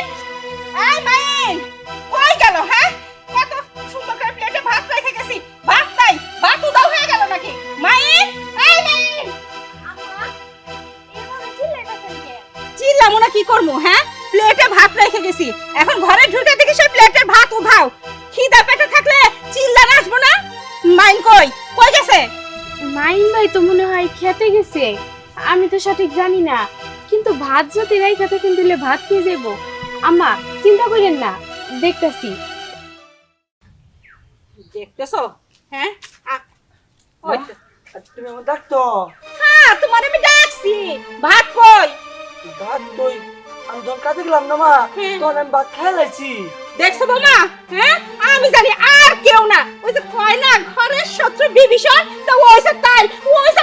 Mine এই mine কই গেল হ্যাঁ? এত সুন্দর করে প্লেটে ভাত রেখে গেছি। ভাত নাই ভাত উদাও হয়ে গেল নাকি? মাইন এই মাইন। চিল্লামু না কি করব হ্যাঁ? প্লেটে ভাত রেখে গেছি। এখন ঘরে ঢুকে দেখি সেই প্লেটের ভাত উঠাও খিদা পেটে থাকলে চিল্লা আসব না? মাইন কই কই গেছে? মাইন ভাই তো মনে হয় খেতে গেছে। আমি তো সঠিক জানি না কিন্তু ভাত যদি রাইখা থাকেন দিলে ভাত খেয়ে যাব আম্মা চিন্তা করেন না দেখতাছি। দেখতেছো? হ্যাঁ? আ- ওই তুমি আমার ডাকতো? হ্যাঁ তোমার আমি ডাকছি। ভাত কই? ভাত তুই আমি যখন কাজে গেলাম না মা তখন আমি ভাত খেলাইছি দেখছ হ্যাঁ? আমি জানি আর কেউ না। ওই যে কয় না ঘরের শত্রু বিভীষণ তো ওইসে তাই ওইসে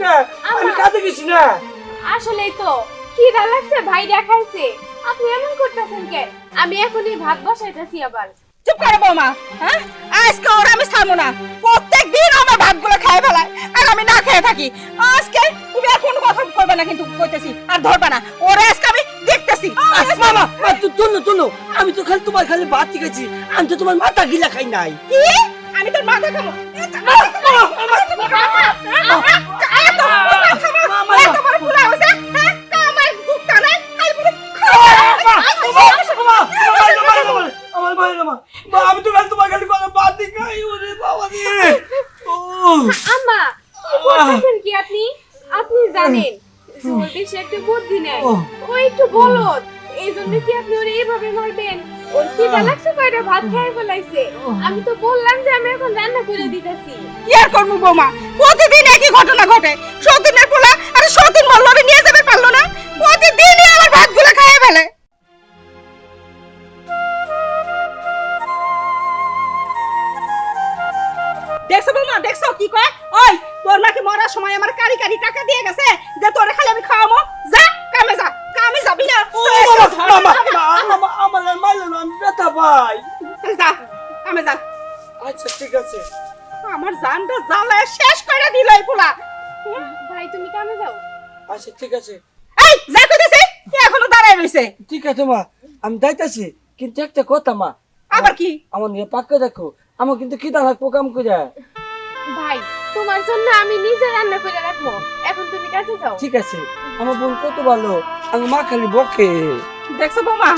কে? আমি। কাজে গেছি না। আসলেই তো। খিদা লাগছে ভাই দেখাইছে আপনি এমন করতেছেন কেন? আমি এখনই ভাত বসাইতেছি আবার। চুপ করে বৌমা হ্যাঁ? আজকে ওর আমি ছাড়বো না। প্রত্যেক দিন আমার ভাতগুলো খেয়ে ফেলায় আর আমি না খেয়ে থাকি। আজকে তুমি আর কোনো কথা করবে না কিন্তু কইতেছি আর ধরবে না। ওরে আজকে আমি দেখতেছি। মামা তুলো তুলো আমি তো খালি তোমার খালি ভাত শিখেছি আমি তো তোমার মাথা গিলা খাই নাই। কি? আমি তোর মাথা খাব। আম্মা কি করতেছেন কি আপনি? আপনি জানেন ওর বেশি একটা বুদ্ধি নেই। ও। একটু বলদ। এই জন্য কি আপনি ওরে এইভাবে মারবেন? ওর খিদা লাগছে? কয়টা ভাত খেয়ে ফেলাইছে। আমি তো বললাম যে আমি এখন রান্না করে দিতেছি। কি আর করব বৌমা? প্রতিদিন একই ঘটনা ঘটে। সতীনের পোলা আর সতীন মল্লরে নিয়ে যাবে পারল না? প্রতিদিনই আমার ভাতগুলো খাইয়ে ফেলে। দেখছ বৌমা দেখছ কি কয়? ওই তোর মাকে মরার সময় আমার কারি কারি টাকা দিয়ে গেছে যে তোরে খালি আমি খাওয়াবো যা কামে যা কামে যাবি না আমার মাইলো আমি ব্যথা পাই। যা কামে যা। আচ্ছা ঠিক আছে। আমার জানটা জ্বালায় শেষ করে দিল এই পোলা। ভাই তুমি কামে যাও। আচ্ছা ঠিক আছে। এই যা কইতেছে কি এখনও দাঁড়ায় রইছে? ঠিক আছে মা আমি যাইতাছি কিন্তু একটা কথা মা। আবার কি? আমার নিয়ে পাক্কা দেখো আমার কিন্তু খিদা লাগবো কাম করে ভাই তোমার জন্য আমি নিজে রান্না করে রাখব। এখন তুমি কাছে যাও। ঠিক আছে। আমার বোন কত ভালো আমার মা খালি বকে। দেখছ বৌমা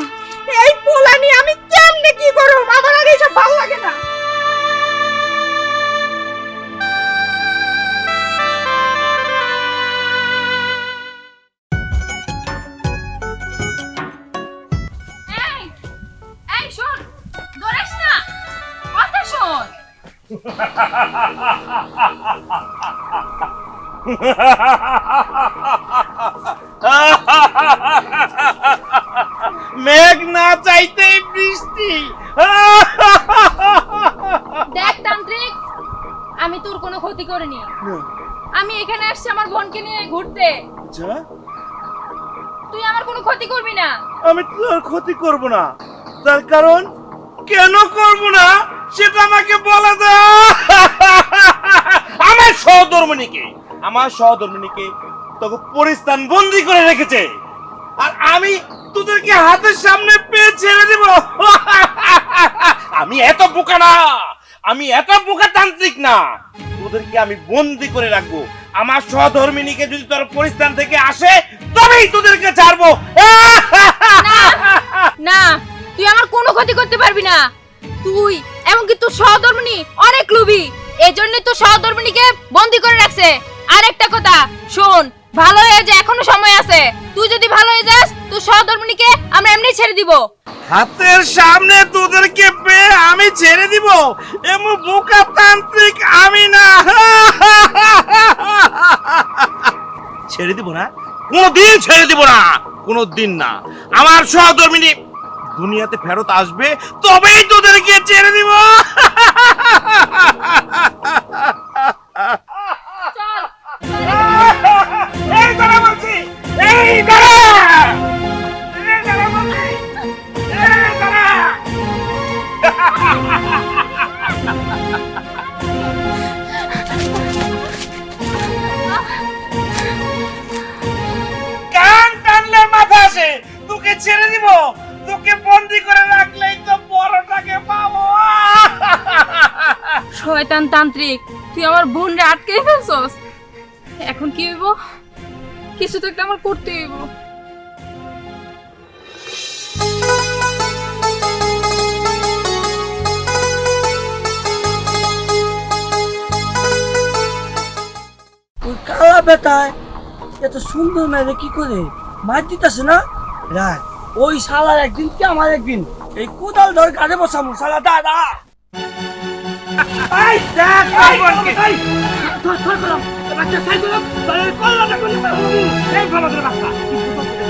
এই পোলা নিয়ে আমি কেমনে কি করব? আমার আর এসব ভালো লাগে না। মেঘ না চাইতেই বৃষ্টি। দেখ তান্ত্রিক আমি তোর কোনো ক্ষতি করিনি। আমি এখানে আসছি আমার বোনকে নিয়ে ঘুরতে। যা, তুই আমার কোনো ক্ষতি করবি না। আমি তোর ক্ষতি করব না। তার কারণ কেন করব না? সেটা আমাকে বলে দাও। আমার সহধর্মিনীকে আমার সহধর্মিনীকে তোকে পরিস্থান বন্দি করে রেখেছে। আর আমি তোদেরকে হাতের সামনে পেয়ে ছেড়ে দিব। আমি এত বোকা না আমি এত বোকা তান্ত্রিক না। তোদেরকে আমি বন্দি করে রাখব। আমার সহধর্মিনীকে যদি তোর পরিস্থান থেকে আসে তবেই তোদেরকে ছাড়বো। না তুই আমার কোনো ক্ষতি করতে পারবি না। তুই এমনকি তোর সহধর্মিনী অনেক লোভী। এই জন্য তো সহধর্মিনীকে বন্দি করে রাখছে। আর একটা কথা, শোন, ভালো হয়ে যা এখনও সময় আছে। তুই যদি ভালো হয়ে যাস, তোর সহধর্মিনীকে আমরা এমনি ছেড়ে দিব। হাতের সামনে তোদেরকে পেয়ে আমি ছেড়ে দিব। এমন বোকা তান্ত্রিক আমি না। ছেড়ে দিব না? কোনোদিন ছেড়ে দিব না। কোনোদিন না। আমার সহধর্মিনী দুনিয়াতে ফেরত আসবে তবেই তোদেরকে ছেড়ে দিব। শয়তান তুই আমার বোনরে আটকে ফেলছস। এখন কি হইব? কিছু তো একটা আমার করতে হইব। কালা বেটায়, এত সুন্দর মেয়ে কি করে মার দিতেছে না? রাখ, ওই শালার একদিন কি আমার একদিন? এই কোদাল ধর কাজে বসামু শালা দাদা এই দেখ এই, এই, ধর, ধর, ধর, বাচ্চা সাই ধর, এই কল্লাটা করলে পারব। এই ভালো করে বাচ্চা। কি বুঝতে পারছিস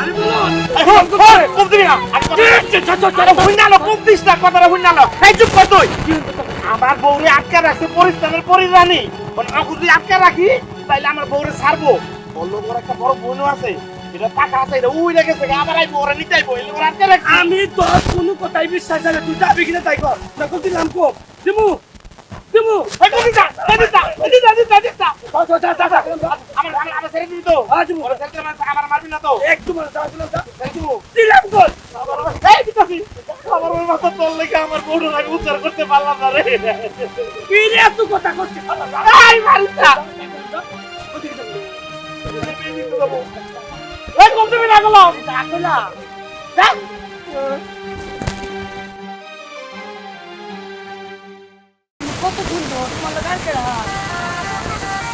আরে কম দিবি না। হুইনালো কম দিস না কথাটা হুইনালো এই চুপ কর তুই। আমার বউরে আটকা রাখছে পরিস্থানের পরিরানি। মানে যদি আটকা রাখি তাইলে আমার বউরে ছাড়বো। বলল ওর একটা বড় বোনও আছে। আমি তোর কোনো কথাই বিশ্বাস জানে তুই যাবি কিনা তাই কর। তখন দিলাম কো। দিমু দিমু। আমার না বউরে আমি উদ্ধার করতে পারলাম না রে। এত কথা মারিস না। এই কম দিবি না গেলাম না কত সুন্দর তোমার লাগার কে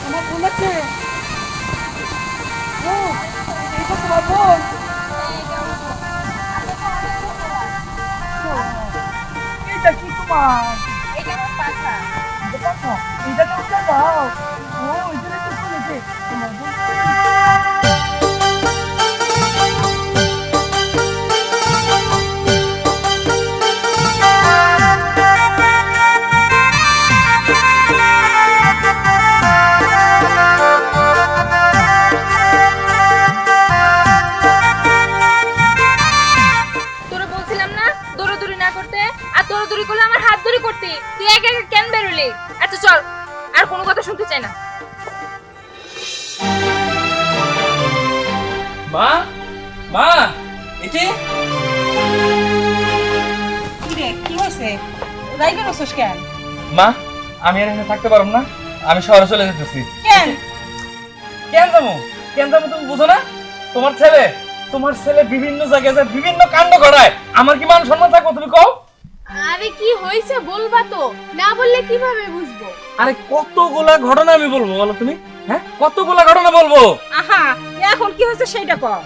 আমার ফোন আছে ও তোমার বোন এটা কি তোমার? এটা আমার পাখা দেখো এটা তো একটা ও এটা তো শুনেছে তোমার বোন মা? মা এটি কি? রে কি হয়েছে? রাইগে রসস কেন? মা আমি আর এখানে থাকতে পারব না। আমি শহরে চলে যেতেছি। কেন? কেন যাব কেন যাব তুমি বুঝো না? তোমার ছেলে তোমার ছেলে বিভিন্ন জায়গায় যায় বিভিন্ন কাণ্ড ঘটায়। আমার কি মান সম্মান থাকব তুমি কও? আরে কি হয়েছে বলবা তো? না বললে কীভাবে বুঝব? আরে কতগুলা ঘটনা আমি বলব বলো তুমি? হ্যাঁ? কতগুলা ঘটনা বলব? আহা এখন কি হয়েছে সেইটা কর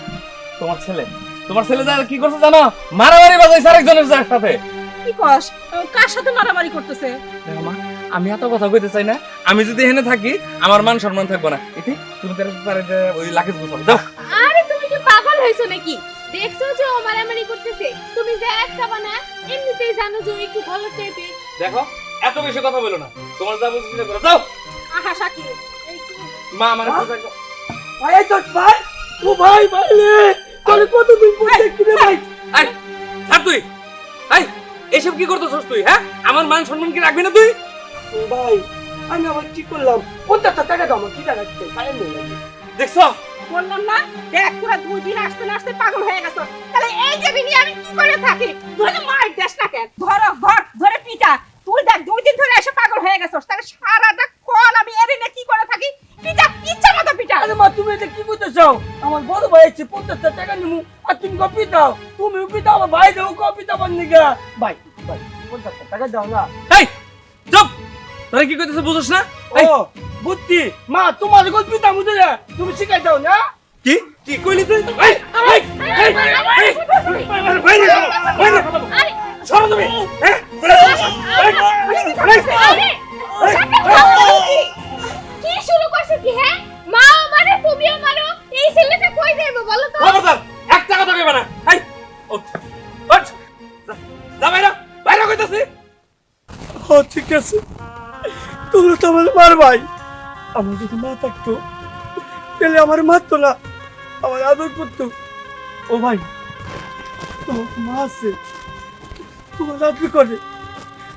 তোমার ছেলে তোমার ছেলে যা কি করছে জানো? মারামারি বাজাইছে আরেকজনের সাথে। কি কস? কার সাথে মারামারি করতেছে? দেখো মা আমি এত কথা কইতে চাই না। আমি যদি এখানে থাকি আমার মান সম্মান থাকব না। ইতি তুমি তার ওই লাকেজ গোছাও। যাও। আরে তুমি কি পাগল হয়েছো নাকি? দেখছ যে ও মারামারি করতেছে? তুমি যে একটা বানা এমনিতেই জানো যে ও একটু ভালো টাইপের দেখো এত বেশি কথা বলো না। তোমার যা বুঝছি করো। যাও! আহা সাকি এই কি? মা আমার হ্যাঁ? ভাই তোর ভাই! ও ভাই ভাই রে! তোরে কতদিন পর দেখি রে ভাই? আই ছাড় তুই! আই এসব কি করতেছস তুই হ্যাঁ? আমার মান সম্মান কি রাখবি না তুই? ও ভাই আমি আবার কি করলাম? পঞ্চাশ টাকা দাও আমার কি টাকা দিতে পারেন না দেখছ? বললাম না দেখ তোরা দুই দিন আসতে না আসতে পাগল হয়ে গেছো। তাহলে এই যে নিয়ে আমি কি করে থাকি? ধরে মার দেশ না কেন? ধর ঘর ধরে পিটা। তুই দেখ দুই দিন ধরে এসে পাগল হয়ে গেছস তাহলে সারাটা কল আমি এরে নিয়ে কি করে থাকি? পিটা ইচ্ছা মতো পিটা। আরে মা তুমি এটা কি করতে আমার বড় ভাই আছে পঞ্চাশ টাকা নিমু আর তুমি কপি দাও। তুমি কপি দাও আমার ভাই দেবো কপি দাও নিগা। ভাই ভাই পঞ্চাশ টাকা দাও না। এই চুপ! তোরা কি করতেছ বুঝছ না? ও বুদ্ধি। মা তোমার গল্পি বুঝে তুমি শিখাই দাও না কি কি কইলি তুই এই এই এই এই আরে সরো তুমি হ্যাঁ কি শুরু করছে কি হ্যাঁ মা মানে তুমিও মারো এই ছেলেটা কই যাইবো বলো তো খবরদার একটা কথা কইবা না এই ওঠ ওঠ যা বাইরে বাইরে কইতাছি ও ঠিক আছে তোমরা তো আমার মার ভাই আমার যদি মা থাকতো তাহলে আমার মারতো না আমার আদর করতো। ও ভাই তোমার তো মা আছে তোমার আদর করে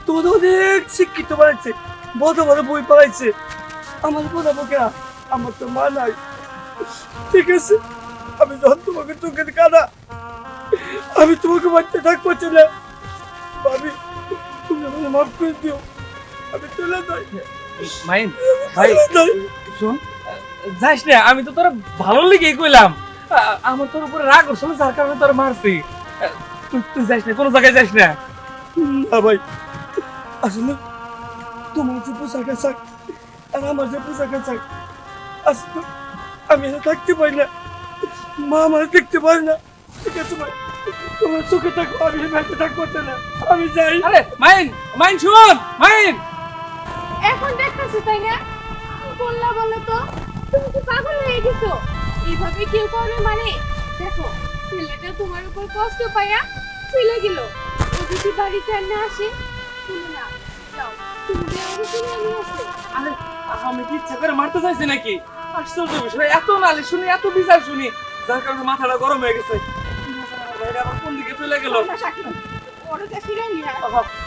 তোমার অনেক শিক্ষিত বানাইছে বড় বড় বই পড়াইছে। আমার বোঝাবো কেনা আমার তো মা নাই। ঠিক আছে আমি যখন তোমাকে চোখের কাদা আমি তোমাকে বাড়িতে থাকব না ভাবি তুমি আমার মাফ করে দিও। আমি চলে যাই। মাইন ভাই শোন যাইস না আমি তো তোর ভালো লেগেই কইলাম। আমার তোর উপরে রাগ করছিল যার কারণে তোর মারছি। তুই তুই যাইস না কোনো জায়গায় যাইস না। না ভাই আসলে তোমার যে পোশাক আছে আর আমার যে পোশাক আছে আসলে আমি থাকতে পারি না। মা আমার দেখতে পারে না। ঠিক আছে ভাই তোমার চোখে থাকো আমি ব্যাংকে থাকব না। আমি যাই। আরে মাইন মাইন শুন মাইন। এখন দেখতেছো তাই না? কি বললা বলো তো? তুমি কি পাগল হয়ে গেছো? এইভাবে কেউ করে মানে? দেখো ছেলেটা তোমার উপর কষ্ট পাইয়া চলে গেল। ও যদি বাড়িতে আর না আসে না যাও। তুমি আমাকে কিনে নিয়ে আসো আরে আমি কি ইচ্ছা করে মারতে চাইছি নাকি? আশ্চর্য বিষয় এত নালি শুনি এত বিচার শুনি যার কারণে মাথাটা গরম হয়ে গেছে। কোন দিকে চলে গেল?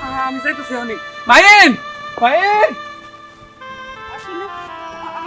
না, আমি যাইতেছি অনেক মাইন আসলে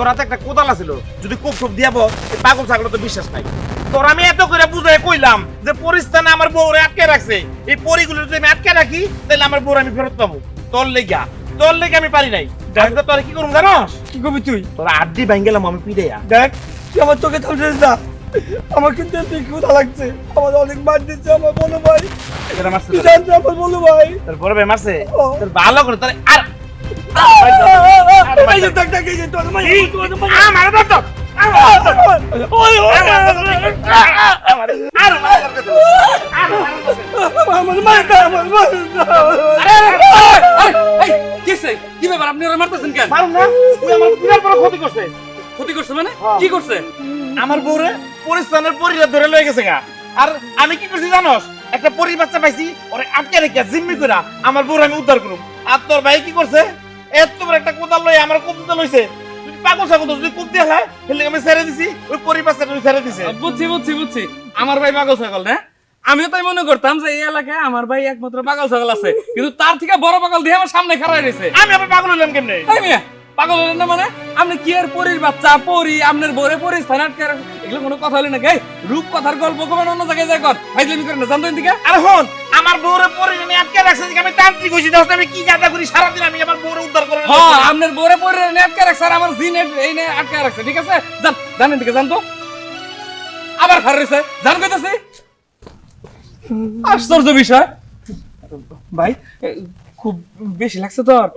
তোর হাতে একটা কোদাল আছিল যদি কোপ টোপ দিয়াব পাগল ছাগল তো বিশ্বাস নাই। তোর আমি এত করে বুঝাই কইলাম যে পরিস্থানে আমার বউরে আটকে রাখছে। এই পরিগুলো যদি আমি আটকে রাখি তাহলে আমার বউর আমি ফেরত পাবো। তোর লেগা তোর লেগে আমি পারি নাই। তো তোর কি করুম জানস? কি করবি তুই? তোর আড্ডি ভাঙ্গেলাম আমি পিড়েয়া দেখ তুই আমার চোখে থামছিস না আমার কিন্তু এতে ক্ষুধা লাগছে। আমার অনেক মার দিচ্ছে আমার বলো ভাই। তুই। জানতে আমার বলো ভাই। তোর বড় ভাই মারছে? তোর ভালো করে তোর আর ক্ষতি করছে মানে। কি করছে আমার বউরে পরিস্থানের পরিবার ধরে লয়ে গেছে আর আমি কি করছি জানোস একটা পরি বাচ্চা পাইছি ওরে আটকে রেখে জিম্মি কইরা আমার বউর আমি উদ্ধার করুম আর তোর ভাই কি করছে এত বড় একটা কোদাল লয়ে আমার কোপ দিতে লইছে। তুই পাগল ছাগল যদি কোপ দিয়ে হয় তাহলে আমি ছেড়ে দিছি ওই ওই ছেড়ে দিছে। বুঝছি বুঝছি বুঝছি। আমার ভাই পাগল ছাগল না আমিও তাই মনে করতাম যে এই এলাকায় আমার ভাই একমাত্র পাগল ছাগল আছে। কিন্তু তার থেকে বড় পাগল দিয়ে আমার সামনে খাড়াই রয়েছে আমি আবার পাগল হইলাম কেমনে? পাগল হলেন না মানে? আপনি কি আর পরির বাচ্চা পরি আপনার বরে পরি স্থান আটকে রাখ- এগুলো কোনো কথা হলে না গাই রূপ কথার গল্প কমেন অন্য জায়গায় যায় কর। ফাইজলামি না জানতো আর হন আমার বউরে পরি আমি আটকে রাখছে যে আমি তান্ত্রিক হইছি দোস্ত আমি কি গাদা করি? সারাদিন আমি আমার বউরে উদ্ধার করে হ্যাঁ আপনার বরে পরি আটকে রাখছে আর আমার জিন এই নে আটকে রাখছে ঠিক আছে? জান জানেন দিকে জানতো আবার খার রয়েছে জান কইতাছি। আশ্চর্য বিষয়। ভাই খুব বেশি লাগছে তোর।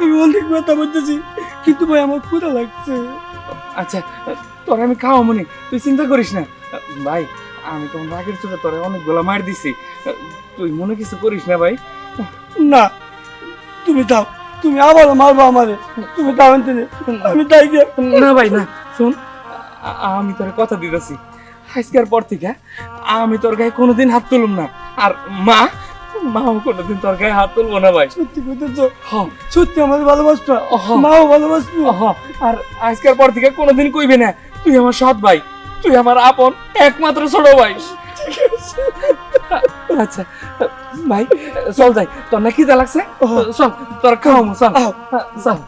আমি অনেক ব্যথা বলতেছি কিন্তু ভাই আমার ক্ষুধা লাগছে। আচ্ছা তোর আমি খাওয়া মনে তুই চিন্তা করিস না। ভাই আমি তো রাগের চোখে তোরে অনেকগুলো মার দিছি। তুই মনে কিছু করিস না ভাই? না তুমি দাও। তুমি আবার মারবো আমারে। তুমি দাও আমি তাই না ভাই না শোন আমি তোর কথা দিতেছি। আজকের পর থেকে আমি তোর গায়ে কোনোদিন হাত তুলুম না। আর মা মাও কোনোদিন তোর গায়ে হাত তুলবো না ভাই। সত্যি কইতেছ? হ্যাঁ সত্যি আমার ভালোবাসতো। মাও ভালোবাসতো আর আজকের পর থেকে কোনোদিন কইবে না তুই আমার সৎ ভাই তুই আমার আপন একমাত্র ছোট ভাই। আচ্ছা ভাই চল যাই। তোর না যা লাগছে? চল তোর খাও চল চল